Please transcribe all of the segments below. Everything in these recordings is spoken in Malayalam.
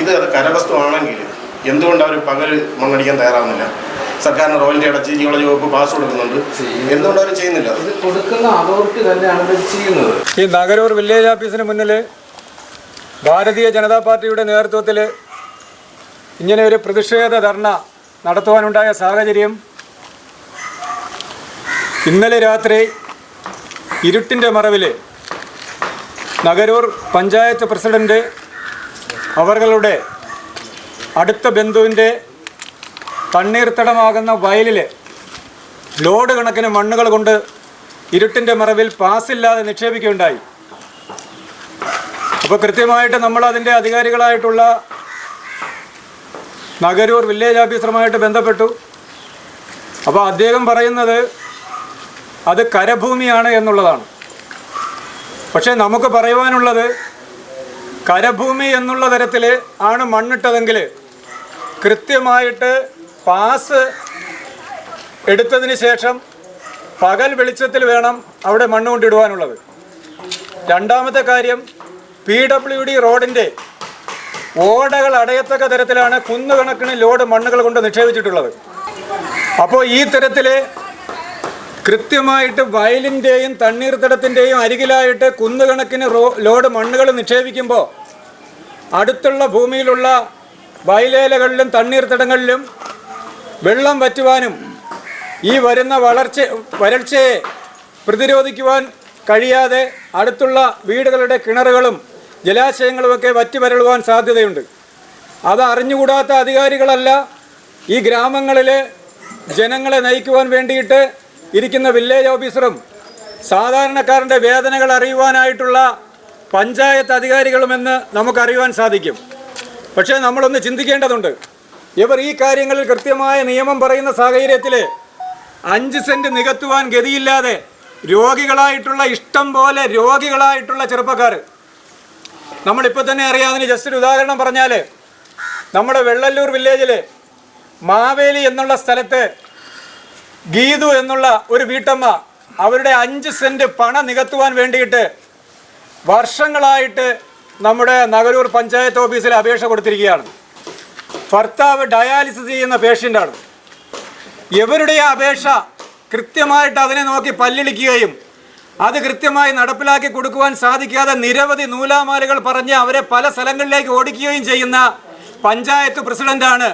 ഇത് അത് കരവസ്തു ആണെങ്കിൽ എന്തുകൊണ്ട് അവർ പകൽ മണ്ണടിക്കാൻ തയ്യാറാവുന്നില്ല? സർക്കാരിന് റോയൽറ്റി അടച്ച് ജിയോളജി വകുപ്പ് പാസ് കൊടുക്കുന്നുണ്ട്. എന്തുകൊണ്ട് അവർ ചെയ്യുന്നില്ല ഇത് കൊടുക്കുന്ന അതോറിറ്റി തന്നെയാണ് ചെയ്യുന്നത്. ഈ നഗരൂർ വില്ലേജ് ഓഫീസിന് മുന്നിൽ ഭാരതീയ ജനതാ പാർട്ടിയുടെ നേതൃത്വത്തിൽ ഇങ്ങനെ ഒരു പ്രതിഷേധ ധർണ നടത്തുവാനുണ്ടായ സാഹചര്യം ഇന്നലെ രാത്രി ഇരുട്ടിന്റെ മറവിൽ നഗരൂർ പഞ്ചായത്ത് പ്രസിഡന്റ് അവരുടെ അടുത്ത ബന്ധുവിന്റെ തണ്ണീർത്തടമാകുന്ന വയലിൽ ലോഡ് കണക്കിന് മണ്ണുകൾ കൊണ്ട് ഇരുട്ടിന്റെ മറവിൽ പാസില്ലാതെ നിക്ഷേപിക്കുകയുണ്ടായി. അപ്പോൾ കൃത്യമായിട്ട് നമ്മൾ അതിന്റെ അധികാരികളായിട്ടുള്ള നഗരൂർ വില്ലേജ് ഓഫീസറുമായിട്ട് ബന്ധപ്പെട്ടു. അപ്പോൾ അദ്ദേഹം പറയുന്നത് അത് കരഭൂമിയാണ് എന്നുള്ളതാണ്. പക്ഷേ നമുക്ക് പറയുവാനുള്ളത് കരഭൂമി എന്നുള്ള തരത്തിൽ ആണ് മണ്ണിട്ടതെങ്കിൽ കൃത്യമായിട്ട് പാസ് എടുത്തതിന് ശേഷം പകൽ വെളിച്ചത്തിൽ വേണം അവിടെ മണ്ണ് കൊണ്ടിടുവാനുള്ളത്. രണ്ടാമത്തെ കാര്യം പി ഡബ്ല്യു ഡി റോഡിന്റെ ഓടകൾ അടയത്തക്ക തരത്തിലാണ് കുന്നുകണക്കിന് ലോഡ് മണ്ണുകൾ കൊണ്ട് നിക്ഷേപിച്ചിട്ടുള്ളത്. അപ്പോൾ ഈ തരത്തിൽ കൃത്യമായിട്ട് വയലിന്റെയും തണ്ണീർത്തടത്തിന്റെയും അരികിലായിട്ട് കുന്നുകണക്കിന് റോ ലോഡ് മണ്ണുകൾ നിക്ഷേപിക്കുമ്പോൾ അടുത്തുള്ള ഭൂമിയിലുള്ള വയലേലകളിലും തണ്ണീർത്തടങ്ങളിലും വെള്ളം വറ്റുവാനും ഈ വരുന്ന വളർച്ച വരൾച്ചയെ പ്രതിരോധിക്കുവാൻ കഴിയാതെ അടുത്തുള്ള വീടുകളുടെ കിണറുകളും ജലാശയങ്ങളുമൊക്കെ വറ്റി വരളുവാൻ സാധ്യതയുണ്ട്. അത് അറിഞ്ഞുകൂടാത്ത അധികാരികളല്ല ഈ ഗ്രാമങ്ങളിലെ ജനങ്ങളെ നയിക്കുവാൻ വേണ്ടിയിട്ട് ഇരിക്കുന്ന വില്ലേജ് ഓഫീസറും സാധാരണക്കാരന്റെ വേദനകൾ അറിയുവാനായിട്ടുള്ള പഞ്ചായത്ത് അധികാരികളുമെന്ന് നമുക്കറിയുവാൻ സാധിക്കും. പക്ഷേ നമ്മളൊന്ന് ചിന്തിക്കേണ്ടതുണ്ട്. ഇവർ ഈ കാര്യങ്ങളിൽ കൃത്യമായ നിയമം പറയുന്ന സാഹചര്യത്തിൽ അഞ്ച് സെന്റ് നികത്തുവാൻ ഗതിയില്ലാതെ രോഗികളായിട്ടുള്ള ഇഷ്ടം പോലെ രോഗികളായിട്ടുള്ള ചെറുപ്പക്കാർ നമ്മളിപ്പോൾ തന്നെ അറിയാവുന്ന ജസ്റ്റ് ഒരു ഉദാഹരണം പറഞ്ഞാൽ നമ്മുടെ വെള്ളല്ലൂർ വില്ലേജിൽ മാവേലി എന്നുള്ള സ്ഥലത്ത് ഗീതു എന്നുള്ള ഒരു വീട്ടമ്മ അവരുടെ അഞ്ച് സെന്റ് പണം നികത്തുവാൻ വേണ്ടിയിട്ട് വർഷങ്ങളായിട്ട് നമ്മുടെ നഗരൂർ പഞ്ചായത്ത് ഓഫീസിൽ അപേക്ഷ കൊടുത്തിരിക്കുകയാണ്. ഭർത്താവ് ഡയാലിസിസ് ചെയ്യുന്ന പേഷ്യന്റാണ് ഇവരുടെ അപേക്ഷ കൃത്യമായിട്ട് അതിനെ നോക്കി പല്ലിളിക്കുകയും അത് കൃത്യമായി നടപ്പിലാക്കി കൊടുക്കുവാൻ സാധിക്കാതെ നിരവധി നൂലാമാലകൾ പറഞ്ഞ് അവരെ പല സ്ഥലങ്ങളിലേക്ക് ഓടിക്കുകയും ചെയ്യുന്ന പഞ്ചായത്ത് പ്രസിഡന്റാണ്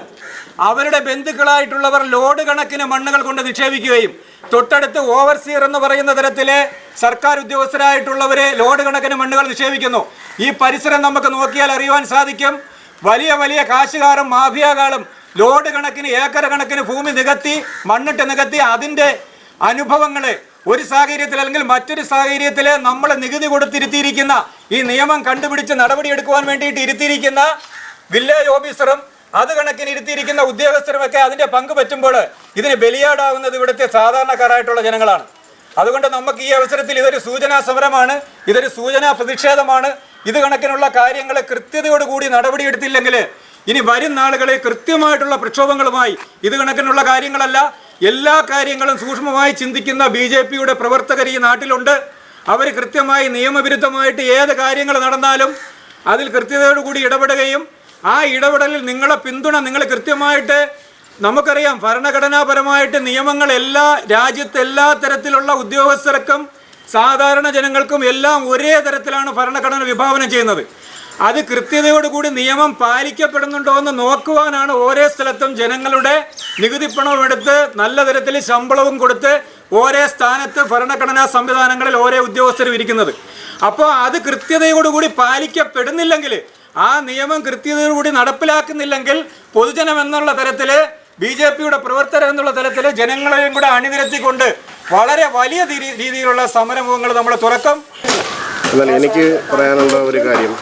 അവരുടെ ബന്ധുക്കളായിട്ടുള്ളവർ ലോഡ് കണക്കിന് മണ്ണുകൾ കൊണ്ട് നിക്ഷേപിക്കുകയും തൊട്ടടുത്ത് ഓവർസിയർ എന്ന് പറയുന്ന തരത്തിലെ സർക്കാർ ഉദ്യോഗസ്ഥരായിട്ടുള്ളവരെ ലോഡ് കണക്കിന് മണ്ണുകൾ നിക്ഷേപിക്കുന്നു. ഈ പരിസരം നമുക്ക് നോക്കിയാൽ അറിയുവാൻ സാധിക്കും. വലിയ വലിയ കാശുകാരും മാഫിയകാളും ലോഡ് കണക്കിന് ഏക്കർ കണക്കിന് ഭൂമി നികത്തി മണ്ണിട്ട് നികത്തി അതിന്റെ അനുഭവങ്ങൾ ഒരു സാഹചര്യത്തിൽ അല്ലെങ്കിൽ മറ്റൊരു സാഹചര്യത്തിൽ നമ്മൾ നികുതി കൊടുത്തിരുത്തിയിരിക്കുന്ന ഈ നിയമം കണ്ടുപിടിച്ച് നടപടിയെടുക്കുവാൻ വേണ്ടിയിട്ട് ഇരുത്തിയിരിക്കുന്ന വില്ലേജ് ഓഫീസറും അത് കണക്കിന് ഇരുത്തിയിരിക്കുന്ന ഉദ്യോഗസ്ഥരുമൊക്കെ അതിന്റെ പങ്ക് പറ്റുമ്പോൾ ഇതിന് ബലിയാടാവുന്നത് ഇവിടുത്തെ സാധാരണക്കാരായിട്ടുള്ള ജനങ്ങളാണ്. അതുകൊണ്ട് നമുക്ക് ഈ അവസരത്തിൽ ഇതൊരു സൂചനാ സമരമാണ് ഇതൊരു സൂചനാ പ്രതിഷേധമാണ്. ഇത് കണക്കിനുള്ള കാര്യങ്ങൾ കൃത്യതയോടുകൂടി നടപടിയെടുത്തില്ലെങ്കിൽ ഇനി വരും നാളുകളിൽ കൃത്യമായിട്ടുള്ള പ്രക്ഷോഭങ്ങളുമായി ഇത് കണക്കിനുള്ള കാര്യങ്ങളല്ല എല്ലാ കാര്യങ്ങളും സൂക്ഷ്മമായി ചിന്തിക്കുന്ന ബി ജെ പിയുടെ പ്രവർത്തകർ ഈ നാട്ടിലുണ്ട്. അവർ കൃത്യമായി നിയമവിരുദ്ധമായിട്ട് ഏത് കാര്യങ്ങൾ നടന്നാലും അതിൽ കൃത്യതയോടുകൂടി ഇടപെടുകയും ആ ഇടപെടലിൽ നിങ്ങളെ പിന്തുണ നിങ്ങൾ കൃത്യമായിട്ട് നമുക്കറിയാം ഭരണഘടനാപരമായിട്ട് നിയമങ്ങൾ എല്ലാ രാജ്യത്ത് എല്ലാ തരത്തിലുള്ള ഉദ്യോഗസ്ഥർക്കും സാധാരണ ജനങ്ങൾക്കും എല്ലാം ഒരേ തരത്തിലാണ് ഭരണഘടന വിഭാവനം ചെയ്യുന്നത്. അത് കൃത്യതയോടുകൂടി നിയമം പാലിക്കപ്പെടുന്നുണ്ടോ എന്ന് നോക്കുവാനാണ് ഓരോ സ്ഥലത്തും ജനങ്ങളുടെ നികുതി പണവും എടുത്ത് നല്ല തരത്തിൽ ശമ്പളവും കൊടുത്ത് ഓരോ സ്ഥാനത്ത് ഭരണഘടനാ സംവിധാനങ്ങളിൽ ഓരോ ഉദ്യോഗസ്ഥരും ഇരിക്കുന്നത്. അപ്പോൾ അത് കൃത്യതയോടുകൂടി പാലിക്കപ്പെടുന്നില്ലെങ്കിൽ ആ നിയമം കൃത്യതയോടുകൂടി നടപ്പിലാക്കുന്നില്ലെങ്കിൽ പൊതുജനം എന്നുള്ള തരത്തിൽ ബി ജെ പിയുടെ പ്രവർത്തകർ എന്നുള്ള തരത്തിൽ ജനങ്ങളെയും കൂടെ അണിനിരത്തിക്കൊണ്ട് വളരെ വലിയ രീതിയിലുള്ള സമരമുഖങ്ങൾ നമ്മൾ തുറക്കും. എന്നാൽ എനിക്ക് പറയാനുള്ള ഒരു കാര്യം.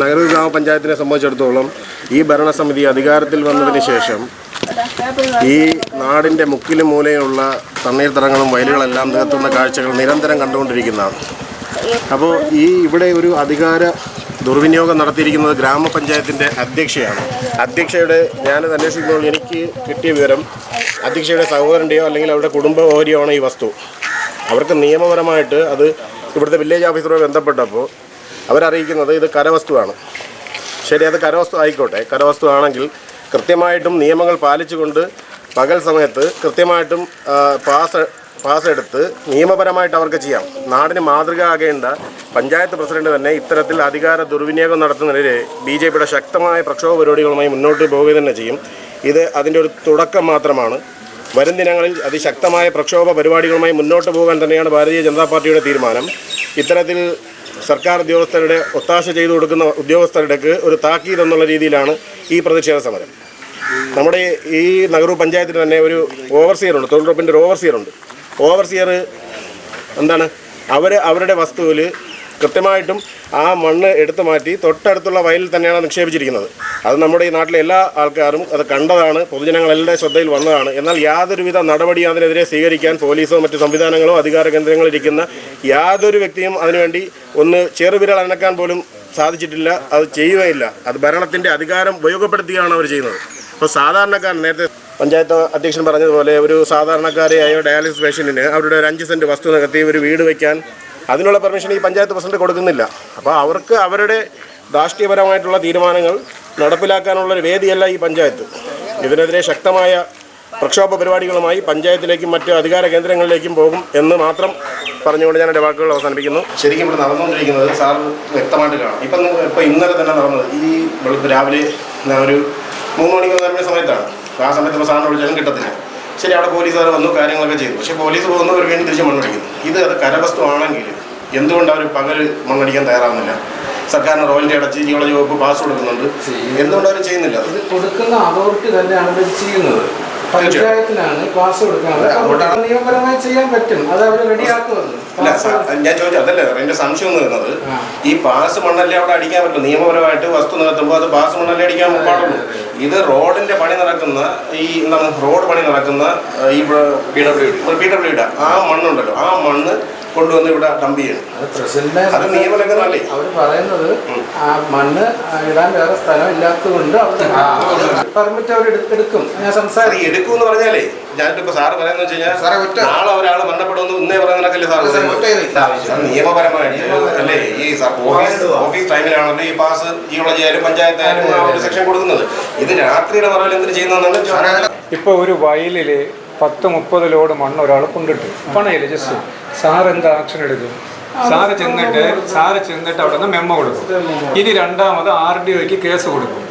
നഗര ഗ്രാമപഞ്ചായത്തിനെ സംബന്ധിച്ചിടത്തോളം ഈ ഭരണസമിതി അധികാരത്തിൽ വന്നതിന് ശേഷം ഈ നാടിന്റെ മുക്കിലും മൂലയുള്ള തണ്ണീർത്തടങ്ങളും വയലുകളെല്ലാം നികത്തുന്ന കാഴ്ചകൾ നിരന്തരം കണ്ടുകൊണ്ടിരിക്കുന്നതാണ്. അപ്പോൾ ഈ ഇവിടെ ഒരു അധികാര ദുർവിനിയോഗം നടത്തിയിരിക്കുന്നത് ഗ്രാമപഞ്ചായത്തിന്റെ അധ്യക്ഷയാണ്. അധ്യക്ഷയുടെ ഞാനത് അന്വേഷിക്കുമ്പോൾ എനിക്ക് കിട്ടിയ വിവരം അധ്യക്ഷയുടെ സഹോദരന്റെയോ അല്ലെങ്കിൽ അവരുടെ കുടുംബ ഓഹരിയോ ആണ് ഈ വസ്തു. അവർക്ക് നിയമപരമായിട്ട് അത് ഇവിടുത്തെ വില്ലേജ് ഓഫീസറുമായി ബന്ധപ്പെട്ടപ്പോൾ അവരറിയിക്കുന്നത് ഇത് കരവസ്തുവാണ്. ശരി അത് കരവസ്തു ആയിക്കോട്ടെ. കരവസ്തു ആണെങ്കിൽ കൃത്യമായിട്ടും നിയമങ്ങൾ പാലിച്ചുകൊണ്ട് പകൽ സമയത്ത് കൃത്യമായിട്ടും പാസ് പാസ് എടുത്ത് നിയമപരമായിട്ട് അവർക്ക് ചെയ്യാം. നാടിന് മാതൃക ആകേണ്ട പഞ്ചായത്ത് പ്രസിഡന്റ് തന്നെ ഇത്തരത്തിൽ അധികാര ദുർവിനിയോഗം നടത്തുന്നതിനെതിരെ ബി ജെ പിയുടെ ശക്തമായ പ്രക്ഷോഭ പരിപാടികളുമായി മുന്നോട്ട് പോവുക തന്നെ ചെയ്യും. ഇത് അതിന്റെ ഒരു തുടക്കം മാത്രമാണ്. വരും ദിനങ്ങളിൽ അതിശക്തമായ പ്രക്ഷോഭ പരിപാടികളുമായി മുന്നോട്ട് പോകാൻ തന്നെയാണ് ഭാരതീയ ജനതാ പാർട്ടിയുടെ തീരുമാനം. ഇത്തരത്തിൽ സർക്കാർ ഉദ്യോഗസ്ഥരുടെ ഒത്താശ ചെയ്തു കൊടുക്കുന്ന ഉദ്യോഗസ്ഥരുടെക്ക് ഒരു താക്കീത് എന്നുള്ള രീതിയിലാണ് ഈ പ്രതിഷേധ സമരം. നമ്മുടെ ഈ നഗരൂ പഞ്ചായത്തിന് തന്നെ ഒരു ഓവർസിയറുണ്ട് തൊഴിലുറപ്പിന്റെ ഒരു ഓവർസിയർ ഉണ്ട്. ഓവർസിയർ എന്താണ്? അവർ അവരുടെ വസ്തുവിൽ കൃത്യമായിട്ടും ആ മണ്ണ് എടുത്തു മാറ്റി തൊട്ടടുത്തുള്ള വയലിൽ തന്നെയാണ് നിക്ഷേപിച്ചിരിക്കുന്നത്. അത് നമ്മുടെ ഈ നാട്ടിലെ എല്ലാ ആൾക്കാരും അത് കണ്ടതാണ് പൊതുജനങ്ങളുടെ ശ്രദ്ധയിൽ വന്നതാണ്. എന്നാൽ യാതൊരുവിധ നടപടിയും അതിനെതിരെ സ്വീകരിക്കാൻ പോലീസോ മറ്റ് സംവിധാനങ്ങളോ അധികാര കേന്ദ്രങ്ങളോ ഇരിക്കുന്ന യാതൊരു വ്യക്തിയും അതിനുവേണ്ടി ഒന്ന് ചെറുവിരൽ അനക്കാൻ പോലും സാധിച്ചിട്ടില്ല അത് ചെയ്യുകയില്ല. അത് ഭരണത്തിന്റെ അധികാരം ഉപയോഗപ്പെടുത്തുകയാണ് അവർ ചെയ്യുന്നത്. അപ്പോൾ സാധാരണക്കാരൻ നേരത്തെ പഞ്ചായത്ത് അധ്യക്ഷൻ പറഞ്ഞതുപോലെ ഒരു സാധാരണക്കാരെയായ ഡയാലിസിസ് പേഷ്യന്റിന് അവരുടെ ഒരു അഞ്ച് സെന്റ് വസ്തു നികത്തി ഒരു വീട് വയ്ക്കാൻ അതിനുള്ള പെർമിഷൻ ഈ പഞ്ചായത്ത് പ്രസിഡന്റ് കൊടുക്കുന്നില്ല. അപ്പോൾ അവർക്ക് അവരുടെ രാഷ്ട്രീയപരമായിട്ടുള്ള തീരുമാനങ്ങൾ നടപ്പിലാക്കാനുള്ളൊരു വേദിയല്ല ഈ പഞ്ചായത്ത്. ഇതിനെതിരെ ശക്തമായ പ്രക്ഷോഭ പരിപാടികളുമായി പഞ്ചായത്തിലേക്കും മറ്റ് അധികാര കേന്ദ്രങ്ങളിലേക്കും പോകും എന്ന് മാത്രം പറഞ്ഞുകൊണ്ട് ഞാൻ എന്റെ വാക്കുകൾ അവസാനിപ്പിക്കുന്നു. ശരിക്കും ഇവിടെ നടന്നുകൊണ്ടിരിക്കുന്നത് സാർ വ്യക്തമായിട്ട് കാണാം. ഇപ്പം ഇപ്പം ഇന്നലെ തന്നെ നടന്നത് ഈ രാവിലെ ഒരു മൂന്ന് മണിക്ക് നേരത്തെ സമയത്താണ്. ആ സമയത്ത് ഇപ്പോൾ സാറിന് വിളിച്ചാലും കിട്ടത്തില്ല. ശരി അവിടെ പോലീസുകാർ വന്നു കാര്യങ്ങളൊക്കെ ചെയ്തു. പക്ഷേ പോലീസ് പോകുന്നു ഒരു വീണ്ടും തിരിച്ച് മണ്ണടിക്കുന്നു. ഇത് അത് കരവസ്തു ആണെങ്കിൽ എന്തുകൊണ്ട് അവർ പകൽ മണ്ണടിക്കാൻ തയ്യാറാവുന്നില്ല? സർക്കാരിന് റോയൽറ്റി അടച്ച് ജിയോളജി വകുപ്പ് പാസ് കൊടുക്കുന്നുണ്ട്. എന്തുകൊണ്ട് അവർ ചെയ്യുന്നില്ല? ഇത് കൊടുക്കുന്ന അതോറിറ്റി തന്നെയാണ് ചെയ്യുന്നത്. പഞ്ചായത്തിനാണ് ക്ലാസ് കൊടുക്കുന്നത്. നിയമപരമായി ചെയ്യാൻ പറ്റും. അത് അവർ റെഡിയാക്കുന്നത്. അല്ല ഞാൻ ചോദിച്ചു അതല്ല എന്റെ സംശയം എന്ന് വരുന്നത്. ഈ പാസ് മണ്ണല്ലേ അവിടെ അടിക്കാൻ പറ്റും നിയമപരമായിട്ട് വസ്തു നികത്തുമ്പോൾ അത് പാസ് മണ്ണല്ലേ അടിക്കാൻ പാടുള്ളൂ? ഇത് റോഡിന്റെ പണി നടക്കുന്ന ഈ എന്താണ് റോഡ് പണി നടക്കുന്ന ഈ പി ഡബ്ല്യു ഡി ആ മണ്ണുണ്ടല്ലോ. ആ മണ്ണ് കൊണ്ടുവന്ന് ഇവിടെ ഡംപ് ചെയ്യണം. അത് പ്രസിഡന്റ് അത് നിയമലംഘനമല്ലേ? അവർ പറയുന്നത് ആ മണ്ണ് ഇടാൻ വേറെ സ്ഥലം ഇല്ലാത്തതുകൊണ്ട് പെർമിറ്റ് അവർ എടുക്കും. ഞാൻ സംസാരിക്കും. എടുക്കും എന്ന് പറഞ്ഞാലേ ഞാനിപ്പോ സാറ് പറയുന്നത് വെച്ച് കഴിഞ്ഞാൽ നാളെ ഒരാൾ മരണപ്പെടുമെന്ന് ഇന്നേ പറയുന്ന നടക്കല്ലേ സാർ നിയമപരമായിട്ട് അല്ലേ? ഈ ഓഫീസ് ഓഫീസ് ടൈമിലാണല്ലോ ഈ പാസ് ജിയോളജി ആയാലും പഞ്ചായത്ത് ആയാലും ഒരു സെക്ഷൻ കൊടുക്കുന്നത്. ഇത് രാത്രിയുടെ പറഞ്ഞാൽ എന്തിനു ചെയ്യുന്നതെന്നാണ് ഇപ്പോൾ ഒരു വയലിൽ പത്ത് മുപ്പത് ലോഡ് മണ്ണ് ഒരാൾ കൊണ്ടിട്ട്. പണയില്ല ജസ്റ്റ്? സാർ എന്താ ആക്ഷൻ എടുക്കും? സാറ് ചെന്നിട്ട് സാറ് ചെന്നിട്ട് അവിടെ നിന്ന് മെമ്മ കൊടുക്കും. ഇനി രണ്ടാമത് ആർ ഡി ഒക്ക് കേസ് കൊടുക്കും.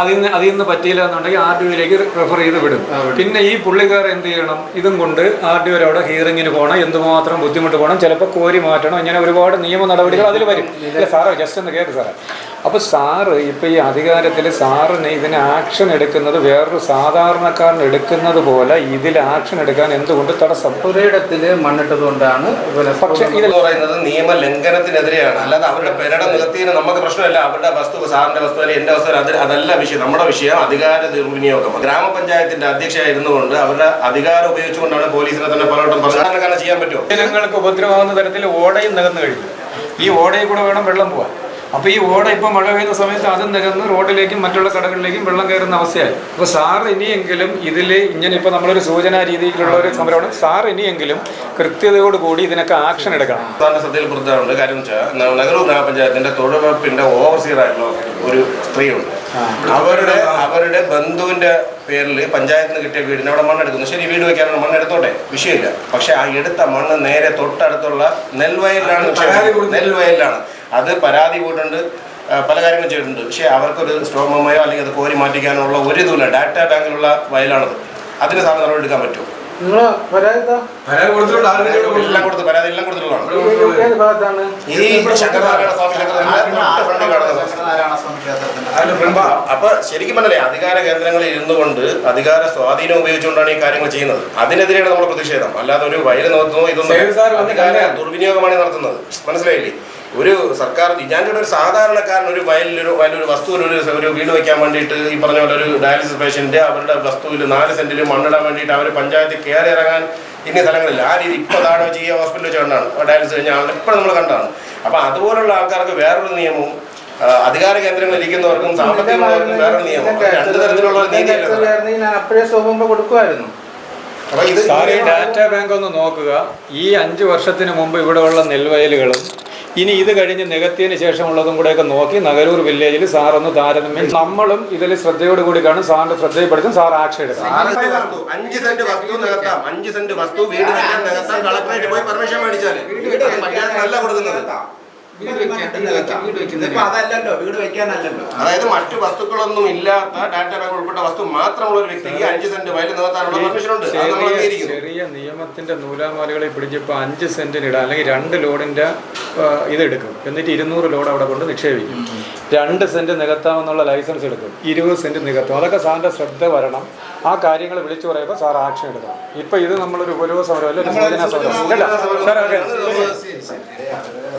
അതിൽ നിന്ന് അതിൽ നിന്ന് പറ്റിയില്ല എന്നുണ്ടെങ്കിൽ ആർ ഡി ഒയിലേക്ക് റെഫർ ചെയ്ത് വിടും. പിന്നെ ഈ പുള്ളിക്കാർ എന്ത് ചെയ്യണം? ഇതും കൊണ്ട് ആർ ഡി ഒരവിടെ ഹിയറിങ്ങിന് പോകണം എന്തുമാത്രം ബുദ്ധിമുട്ട് പോകണം ചിലപ്പോൾ കോരി മാറ്റണം. ഇങ്ങനെ ഒരുപാട് നിയമ നടപടികൾ അതിൽ വരും. ഇല്ല സാറേ ജസ്റ്റ് ഒന്ന് കേട്ട് സാറേ. അപ്പോൾ സാറ് ഇപ്പോൾ ഈ അധികാരത്തിൽ സാറിന് ഇതിന് ആക്ഷൻ എടുക്കുന്നത് വേറൊരു സാധാരണക്കാരൻ എടുക്കുന്നത് പോലെ ഇതിൽ ആക്ഷൻ എടുക്കാൻ എന്തുകൊണ്ട് തടസ്സം? ഒരിടത്തിൽ മണ്ണിട്ടത് കൊണ്ടാണ് പക്ഷേ ഇത് പറയുന്നത് നിയമ ലംഘനത്തിനെതിരെയാണ് അല്ലാതെ അവരുടെ പേരുടെ നികത്തിന് നമുക്ക് പ്രശ്നമല്ല. അവരുടെ വസ്തു സാറിന്റെ വസ്തു അല്ലെങ്കിൽ എന്റെ വസ്തു അത് അതല്ല വിഷയം. നമ്മുടെ വിഷയം അധികാര ദുർവിനിയോഗം ഗ്രാമപഞ്ചായത്തിന്റെ അധ്യക്ഷയായിരുന്നുകൊണ്ട് അവരുടെ അധികാരം ഉപയോഗിച്ചുകൊണ്ടാണ് പോലീസിനെ തന്നെ പലവട്ടം സാധാരണക്കാരനെ ചെയ്യാൻ പറ്റുമോ? ജനങ്ങൾക്ക് ഉപദ്രവമാകുന്ന തരത്തിൽ ഓടയും നികന്നു കഴിഞ്ഞു. ഈ ഓടയിൽ കൂടെ വേണം വെള്ളം പോകാൻ അപ്പോൾ ഈ ഓട ഇപ്പോൾ മഴ പെയ്യുന്ന സമയത്ത് അത് നികന്ന് റോഡിലേക്കും മറ്റുള്ള കടകളിലേക്കും വെള്ളം കയറുന്ന അവസ്ഥയായി. അപ്പോൾ സാർ ഇനിയെങ്കിലും ഇതിൽ ഇങ്ങനെ ഇപ്പോൾ നമ്മളൊരു സൂചനാ രീതിയിലുള്ള ഒരു സമരമാണ് സാർ ഇനിയെങ്കിലും കൃത്യതയോടുകൂടി ഇതിനൊക്കെ ആക്ഷൻ എടുക്കണം. സാറിന്റെ ശ്രദ്ധയിൽപ്പെടുത്താറുണ്ട് കാര്യം വെച്ചാൽ നഗരൂർ ഗ്രാമപഞ്ചായത്തിന്റെ തൊഴിലുറപ്പിന്റെ ഓവർസീർ ആയിട്ടുള്ള ഒരു സ്ത്രീയുണ്ട്. അവരുടെ അവരുടെ ബന്ധുവിന്റെ പേരിൽ പഞ്ചായത്തിന് കിട്ടിയ വീടിന് അവിടെ മണ്ണെടുക്കുന്നു. ശരി വീട് വെക്കാനുള്ള മണ്ണ് എടുത്തോട്ടെ വിഷയമില്ല. പക്ഷെ ആ എടുത്ത മണ്ണ് നേരെ തൊട്ടടുത്തുള്ള നെൽവയലിലാണ് നെൽവയലാണ് നെൽവയലിലാണ്. അത് പരാതി പോയിട്ടുണ്ട്. പല കാര്യങ്ങളും ചെയ്തിട്ടുണ്ട്. പക്ഷേ അവർക്കൊരു സ്ട്രോമയോ അല്ലെങ്കിൽ അത് കോരി മാറ്റിക്കാനുള്ള ഒരു ഇതുമില്ല ഡാറ്റ ബാങ്കിലുള്ള വയലാണത്. അതിന് സാറിന് നടപടി എടുക്കാൻ പറ്റും അപ്പൊ ശരിക്കും പറഞ്ഞല്ലേ അധികാര കേന്ദ്രങ്ങളിൽ ഇരുന്നു കൊണ്ട് അധികാര സ്വാധീനം ഉപയോഗിച്ചുകൊണ്ടാണ് ഈ കാര്യങ്ങൾ ചെയ്യുന്നത്. അതിനെതിരെയാണ് നമ്മൾ പ്രതിഷേധം. അല്ലാതെ ഒരു വയൽ നോക്കുന്നു സേവ് സാർ ഇതൊന്നും ദുർവിനിയോഗമാണ് നടത്തുന്നത്. മനസ്സിലായില്ലേ? ഒരു സർക്കാർ ഞാൻ കണ്ട ഒരു സാധാരണക്കാരൻ ഒരു വയലിലൊരു ഒരു വയലൊരു വസ്തുവിൽ ഒരു ഒരു വീട് വയ്ക്കാൻ വേണ്ടിയിട്ട് ഈ പറഞ്ഞ പോലെ ഒരു ഡയാലിസിസ് പേഷ്യന്റ് അവരുടെ വസ്തുവിൽ നാല് സെന്റിൽ മണ്ണിടാൻ വേണ്ടിയിട്ട് അവർ പഞ്ചായത്തിൽ കയറി ഇറങ്ങാൻ ഇന്ന സ്ഥലങ്ങളില്ല. ആ രീതി ഇപ്പോൾ താഴെ വെച്ച് ഈ ഹോസ്പിറ്റലിൽ വെച്ച് കണ്ടാണ്. ഡയാലിസിസ് കഴിഞ്ഞ ആളുടെ ഇപ്പോഴും നമ്മൾ കണ്ടാണ്. അപ്പോൾ അതുപോലുള്ള ആൾക്കാർക്ക് വേറൊരു നിയമവും അധികാര കേന്ദ്രങ്ങളിൽ ഇരിക്കുന്നവർക്കും സാമ്പത്തികമുള്ളവർക്കും വേറൊരു നിയമം രണ്ട് തരത്തിലുള്ള ഒരു നീതിയല്ലേ ഞാൻ അപ്പോഴേ സോമുമ്പോ കൊടുക്കുമായിരുന്നു. അപ്പൊ ഇത് സാർ ഈ ഡാറ്റ ബാങ്ക് ഒന്ന് നോക്കുക. ഈ അഞ്ച് വർഷത്തിന് മുമ്പ് ഇവിടെയുള്ള നെൽവയലുകളും ഇനി ഇത് കഴിഞ്ഞ് നികത്തിയതിന് ശേഷമുള്ളതും കൂടെയൊക്കെ നോക്കി നഗരൂർ വില്ലേജിൽ സാർ ഒന്ന് താരതമ്യം നമ്മളും ഇതിൽ ശ്രദ്ധയോടുകൂടി കാണും. സാറിന്റെ ശ്രദ്ധയിൽപ്പെടുത്തും സാർ ആക്ഷൻ എടുക്കാം. അഞ്ച് സെന്റ് വസ്തു നികത്താം. അഞ്ച് സെന്റ് വസ്തു വീട് വെക്കാൻ നികത്താം കളക്ടറേറ്റ് പോയി പെർമിഷൻ മേടിച്ചാൽ പഞ്ചായത്തിനല്ല കൊടുക്കുന്നത്. അതല്ലല്ലോ വീട് വെക്കാനല്ലല്ലോ. അതായത് മറ്റു വസ്തുക്കളൊന്നും ഇല്ലാത്ത ഡാറ്റ ബാങ്ക് ഉൾപ്പെട്ട വസ്തു മാത്രമുള്ള ഒരു വ്യക്തിക്ക് അഞ്ച് സെന്റ് വയൽ നികത്താനുള്ള പെർമിഷൻ ഉണ്ട്. നമ്മൾ ചെറിയ ചെറിയ നിയമത്തിന്റെ നൂലാമാലകളെ പിടിച്ചപ്പോൾ അഞ്ച് സെന്റിന് ഇടാം അല്ലെങ്കിൽ രണ്ട് ലോഡിന്റെ ഇതെടുക്കും എന്നിട്ട് ഇരുന്നൂറ് ലോഡ് അവിടെ കൊണ്ട് നിക്ഷേപിക്കും. രണ്ട് സെന്റ് നികത്താമെന്നുള്ള ലൈസൻസ് എടുക്കും. ഇരുപത് സെന്റ് നികത്തും. അതൊക്കെ സാറിന്റെ ശ്രദ്ധ വരണം. ആ കാര്യങ്ങൾ വിളിച്ചു പറയുമ്പോൾ സാർ ആക്ഷൻ എടുക്കണം. ഇപ്പൊ ഇത് നമ്മളൊരു ഉപരോധ സമരം അല്ലെങ്കിൽ ഒരു സമരം